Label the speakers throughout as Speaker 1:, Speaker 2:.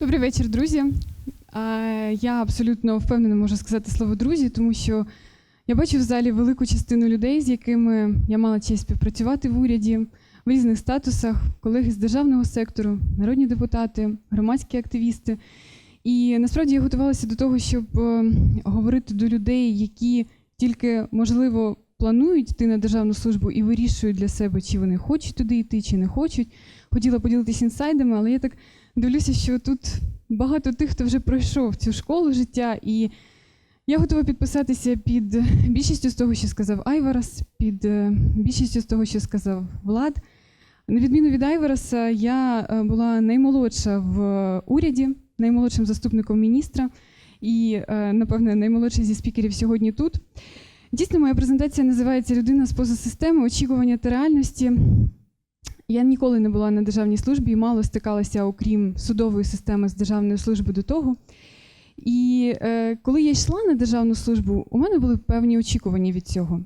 Speaker 1: Добрий вечір, друзі. Я абсолютно впевнено можу сказати слово друзі, тому що я бачу в залі велику частину людей, з якими я мала честь співпрацювати в уряді в різних статусах, колеги з державного сектору, народні депутати, громадські активісти. І насправді я готувалася до того, щоб е, говорити до людей, які тільки можливо планують йти на державну службу і вирішують для себе, чи вони хочуть туди йти, чи не хочуть. Хотіла поділитися інсайдами, але я так дивлюся, що тут багато тих, хто вже пройшов цю школу життя, і я готова підписатися під більшістю з того, що сказав Айварас, під е, більшістю з того, що сказав Влад. На відміну від Айвараса, я е, була наймолодша в уряді, наймолодшим заступником міністра і, е, напевне, наймолодший зі спікерів сьогодні тут. Дійсно, моя презентація називається Людина з поза системи, очікування та реальності. Я ніколи не була на державній службі і мало стикалася, окрім судової системи з державної служби до того. І е, коли я йшла на державну службу, у мене були певні очікування від цього.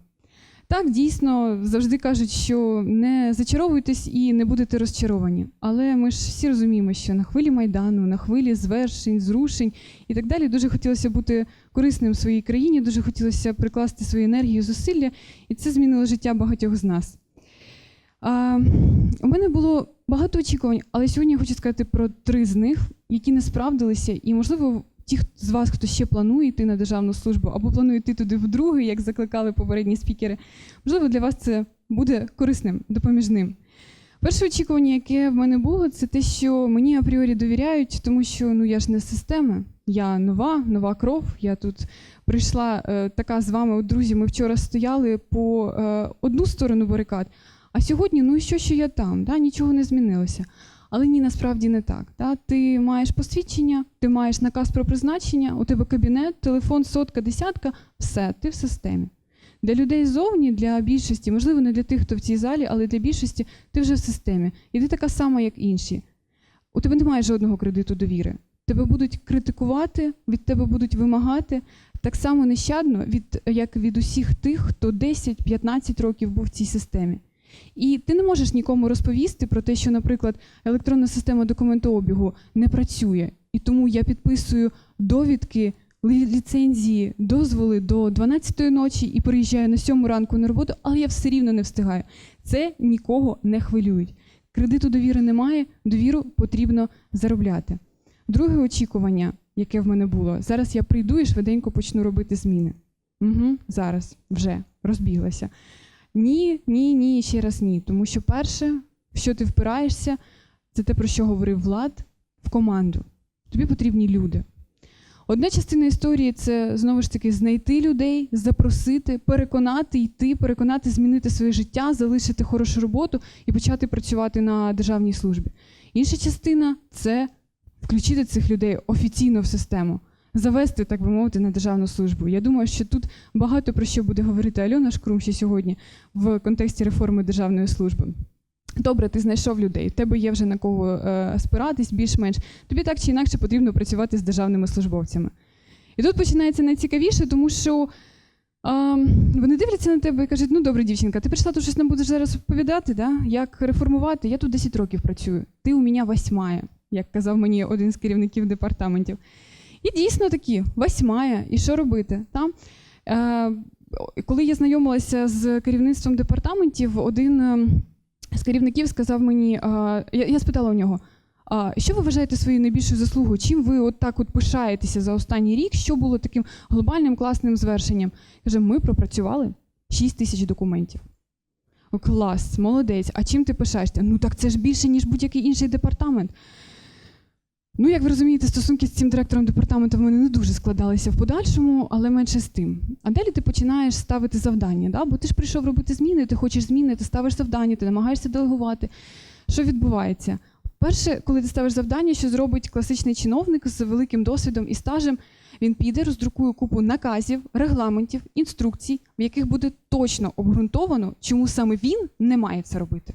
Speaker 1: Так, дійсно, завжди кажуть, що не зачаровуйтесь і не будете розчаровані. Але ми ж всі розуміємо, що на хвилі майдану, на хвилі звершень, зрушень і так далі дуже хотілося бути корисним в своїй країні, дуже хотілося прикласти свою енергію, зусилля, і це змінило життя багатьох з нас. А, у мене було багато очікувань, але сьогодні я хочу сказати про три з них, які не справдилися, і, можливо, ті з вас, хто ще планує йти на державну службу або планує йти туди вдруге, як закликали попередні спікери, можливо, для вас це буде корисним, допоміжним. Перше очікування, яке в мене було, це те, що мені апріорі довіряють, тому що ну я ж не з системи, я нова, нова кров. Я тут прийшла е, така з вами, от, друзі. Ми вчора стояли по е, одну сторону барикад, а сьогодні, ну і що, що я там, да? нічого не змінилося. Але ні, насправді не так. Да? Ти маєш посвідчення, ти маєш наказ про призначення, у тебе кабінет, телефон, сотка, десятка, все, ти в системі. Для людей ззовні, для більшості, можливо, не для тих, хто в цій залі, але для більшості ти вже в системі. І ти така сама, як інші. У тебе немає жодного кредиту довіри. Тебе будуть критикувати, від тебе будуть вимагати так само нещадно, від, як від усіх тих, хто 10-15 років був в цій системі. І ти не можеш нікому розповісти про те, що, наприклад, електронна система документообігу не працює, і тому я підписую довідки, ліцензії, дозволи до 12-ї ночі і приїжджаю на 7 ранку на роботу, але я все рівно не встигаю. Це нікого не хвилюють. Кредиту довіри немає, довіру потрібно заробляти. Друге очікування, яке в мене було, зараз я прийду і швиденько почну робити зміни. Угу, зараз вже розбіглася. Ні, ні, ні, ще раз ні. Тому що перше, в що ти впираєшся, це те, про що говорив Влад, в команду. Тобі потрібні люди. Одна частина історії це знову ж таки знайти людей, запросити, переконати йти, переконати змінити своє життя, залишити хорошу роботу і почати працювати на державній службі. Інша частина це включити цих людей офіційно в систему, завести, так би мовити, на державну службу. Я думаю, що тут багато про що буде говорити Альона Шкрум ще сьогодні в контексті реформи державної служби. Добре, ти знайшов людей, в тебе є вже на кого е, спиратись, більш-менш. Тобі так чи інакше потрібно працювати з державними службовцями. І тут починається найцікавіше, тому що е, вони дивляться на тебе і кажуть: ну добре, дівчинка, ти прийшла тут щось нам будеш зараз розповідати, да? як реформувати. Я тут 10 років працюю. Ти у мене восьмая, як казав мені один з керівників департаментів. І дійсно такі, восьмая, і що робити? Там, е, коли я знайомилася з керівництвом департаментів, один е, з керівників сказав мені, а, я, я спитала у нього, а, що ви вважаєте своєю найбільшою заслугою? Чим ви от так от пишаєтеся за останній рік? Що було таким глобальним класним звершенням? Каже, ми пропрацювали 6 тисяч документів. О, клас, молодець. А чим ти пишаєшся? Ну так це ж більше, ніж будь-який інший департамент. Ну, як ви розумієте, стосунки з цим директором департаменту в мене не дуже складалися в подальшому, але менше з тим. А далі ти починаєш ставити завдання, да? бо ти ж прийшов робити зміни, ти хочеш зміни, ти ставиш завдання, ти намагаєшся делегувати. Що відбувається? Перше, коли ти ставиш завдання, що зробить класичний чиновник з великим досвідом і стажем, він піде, роздрукує купу наказів, регламентів, інструкцій, в яких буде точно обґрунтовано, чому саме він не має це робити.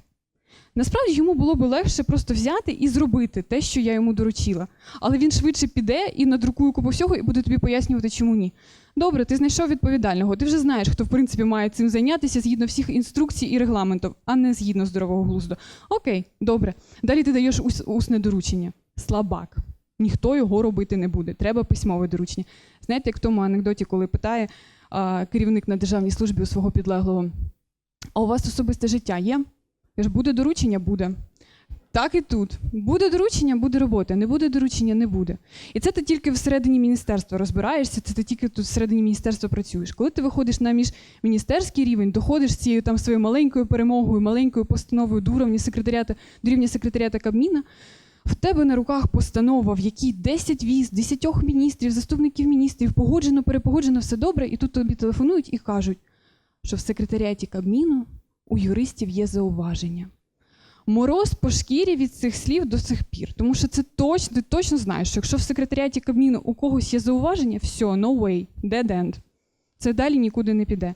Speaker 1: Насправді йому було би легше просто взяти і зробити те, що я йому доручила. Але він швидше піде і надрукує купу всього і буде тобі пояснювати, чому ні. Добре, ти знайшов відповідального. Ти вже знаєш, хто в принципі має цим зайнятися згідно всіх інструкцій і регламентів, а не згідно здорового глузду. Окей, добре. Далі ти даєш ус- усне доручення. Слабак. ніхто його робити не буде. Треба письмове доручення. Знаєте, як в тому анекдоті, коли питає а, керівник на державній службі у свого підлеглого: а у вас особисте життя є? Каже, буде доручення, буде. Так і тут. Буде доручення, буде робота. Не буде доручення, не буде. І це ти тільки всередині міністерства розбираєшся, це ти тільки тут всередині міністерства працюєш. Коли ти виходиш на міжміністерський рівень, доходиш з цією там своєю маленькою перемогою, маленькою постановою до рівня секретаріата, до рівня секретаріата Кабміна, в тебе на руках постанова, в якій 10 віз, 10 міністрів, заступників міністрів, погоджено, перепогоджено, все добре, і тут тобі телефонують і кажуть, що в секретаріаті Кабміну у юристів є зауваження. Мороз по шкірі від цих слів до сих пір. Тому що це точно, ти точно знаєш, що якщо в секретаріаті Кабміну у когось є зауваження, все, no way, dead end. Це далі нікуди не піде.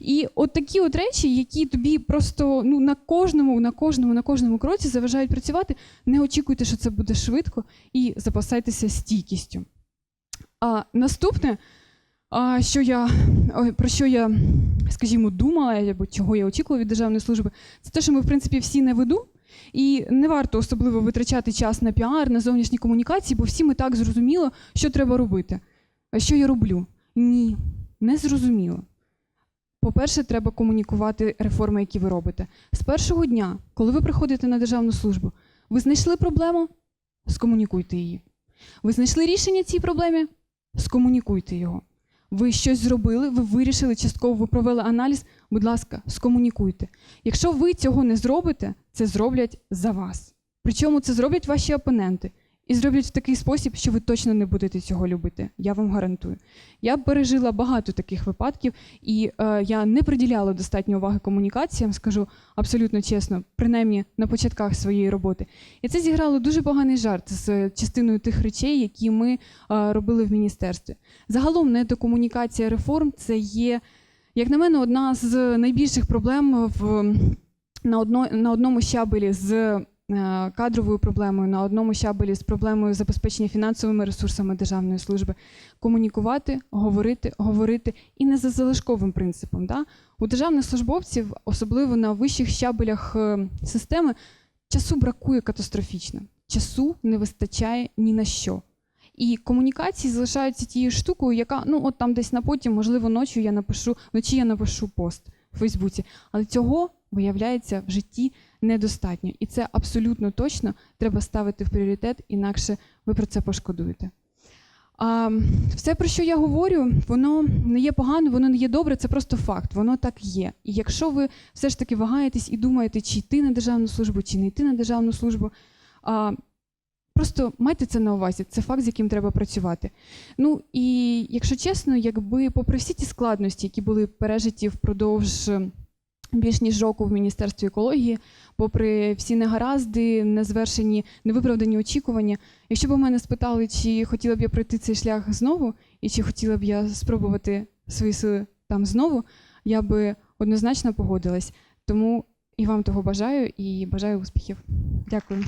Speaker 1: І от такі от речі, які тобі просто ну, на кожному, на кожному, на кожному кроці заважають працювати, не очікуйте, що це буде швидко, і запасайтеся стійкістю. А наступне, що я, про що я, скажімо, думала, або чого я очікувала від державної служби, це те, що ми, в принципі, всі на виду, і не варто особливо витрачати час на піар, на зовнішні комунікації, бо всім і так зрозуміло, що треба робити. А що я роблю? Ні, не зрозуміло. По-перше, треба комунікувати реформи, які ви робите. З першого дня, коли ви приходите на державну службу, ви знайшли проблему? Скомунікуйте її. Ви знайшли рішення цій проблемі? Скомунікуйте його. Ви щось зробили, ви вирішили частково, ви провели аналіз. Будь ласка, скомунікуйте. Якщо ви цього не зробите, це зроблять за вас. Причому це зроблять ваші опоненти. І зроблять в такий спосіб, що ви точно не будете цього любити. Я вам гарантую. Я пережила багато таких випадків, і е, я не приділяла достатньо уваги комунікаціям, скажу абсолютно чесно, принаймні на початках своєї роботи. І це зіграло дуже поганий жарт з частиною тих речей, які ми е, робили в міністерстві. Загалом недокомунікація реформ це є, як на мене, одна з найбільших проблем в, на, одно, на одному щабелі з кадровою проблемою, на одному щабелі з проблемою забезпечення фінансовими ресурсами державної служби. Комунікувати, говорити, говорити і не за залишковим принципом. Да? У державних службовців, особливо на вищих щабелях е, системи, часу бракує катастрофічно. Часу не вистачає ні на що. І комунікації залишаються тією штукою, яка ну от там десь на потім, можливо, ночі я напишу, вночі я напишу пост в Фейсбуці. Але цього виявляється в житті недостатньо. І це абсолютно точно треба ставити в пріоритет, інакше ви про це пошкодуєте. А, все, про що я говорю, воно не є погано, воно не є добре, це просто факт, воно так є. І якщо ви все ж таки вагаєтесь і думаєте, чи йти на державну службу, чи не йти на державну службу, а, просто майте це на увазі, це факт, з яким треба працювати. Ну і якщо чесно, якби попри всі ті складності, які були пережиті впродовж більш ніж року в Міністерстві екології, попри всі негаразди, незвершені, невиправдані очікування. Якщо б у мене спитали, чи хотіла б я пройти цей шлях знову, і чи хотіла б я спробувати свої сили там знову, я би однозначно погодилась. Тому і вам того бажаю, і бажаю успіхів. Дякую.